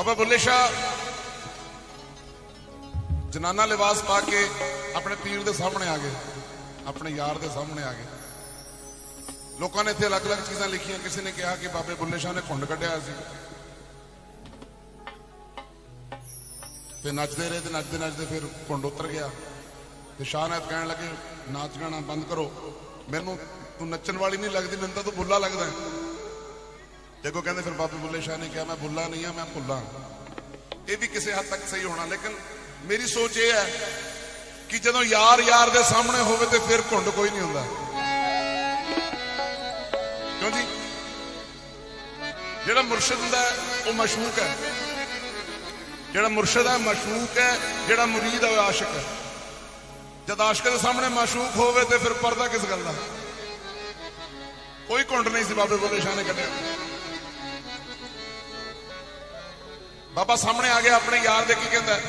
ਬਾਬਾ ਬੁੱਲੇ ਸ਼ਾਹ। ਜਨਾਨਾ ਲਿਬਾਸ ਪਾ ਕੇ ਆਪਣੇ ਪੀਰ ਦੇ ਸਾਹਮਣੇ ਆ ਗਏ, ਆਪਣੇ ਯਾਰ ਦੇ ਸਾਹਮਣੇ ਆ ਗਏ। ਲੋਕਾਂ ਨੇ ਇੱਥੇ ਅਲੱਗ-ਅਲੱਗ ਚੀਜ਼ਾਂ ਲਿਖੀਆਂ, ਕਿਸੇ ਨੇ ਕਿਹਾ ਕਿ ਬਾਬੇ ਬੁੱਲੇ ਸ਼ਾਹ ਨੇ ਖੁੰਡ ਕੱਢਿਆ ਸੀ। ਤੇ ਨੱਚਦੇ ਰਹੇ ਤੇ ਨੱਚਦੇ ਨੱਚਦੇ ਫਿਰ ਖੁੰਡ ਉਤਰ ਗਿਆ। ਤੇ ਸ਼ਾਹਨਾਦ ਕਹਿਣ ਲੱਗੇ, ਨਾਚ ਗਾਣਾ ਬੰਦ ਕਰੋ। ਮੈਨੂੰ ਤੂੰ ਨੱਚਣ ਵਾਲੀ ਨਹੀਂ ਲੱਗਦੀ, ਮੈਨੂੰ ਤਾਂ ਤੂੰ ਬੁੱਲਾ ਲੱਗਦਾ ਹੈ। ਦੇਖੋ ਕਹਿੰਦੇ ਫਿਰ ਬਾਬੇ ਬੁੱਲੇ ਸ਼ਾਹ ਨੇ ਕਿਹਾ, ਮੈਂ ਬੁੱਲਾ ਨਹੀਂ ਆ ਮੈਂ ਭੁੱਲਾ ਇਹ ਵੀ ਕਿਸੇ ਹੱਦ ਤੱਕ ਸਹੀ ਹੋਣਾ, ਲੇਕਿਨ ਮੇਰੀ ਸੋਚ ਇਹ ਹੈ ਕਿ ਜਦੋਂ ਯਾਰ ਯਾਰ ਦੇ ਸਾਹਮਣੇ ਹੋਵੇ ਤੇ ਫਿਰ ਘੁੰਡ ਕੋਈ ਨਹੀਂ ਹੁੰਦਾ। ਕਿਉਂ ਜੀ? ਜਿਹੜਾ ਮੁਰਸ਼ਿਦ ਹੁੰਦਾ ਉਹ ਮਸ਼ੂਕ ਹੈ। ਜਿਹੜਾ ਮੁਰਸ਼ਿਦ ਹੈ ਮਸ਼ੂਕ ਹੈ। ਜਿਹੜਾ ਮੁਰੀਦ ਹੈ, ਉਹ ਆਸ਼ਿਕ ਹੈ। ਜਦ ਆਸ਼ਿਕ ਦੇ ਸਾਹਮਣੇ ਮਸ਼ੂਕ ਹੋਵੇ ਤੇ ਫਿਰ ਪਰਦਾ ਕਿਸ ਗੱਲ ਦਾ? ਕੋਈ ਘੁੰਡ ਨਹੀਂ ਸੀ ਬਾਬੇ ਬੁੱਲੇ ਸ਼ਾਹ ਨੇ ਕੱਢਿਆ। ਬਾਬਾ ਸਾਹਮਣੇ ਆ ਗਿਆ ਆਪਣੇ ਯਾਰ ਦੇ ਕੀ ਕਹਿੰਦਾ ਹੈ?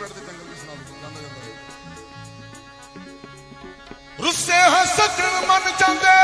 ਮਿੰਟ ਦੇ ਜੰਗਲ ਵੀ ਸੁਣਾ ਦਿੰਦਾ ਜਾਂਦਾ ਜਾਂਦਾ ਰੁੱਸੇ ਹਾਂ ਸੱਜਣ ਮੰਨ ਜਾਂਦੇ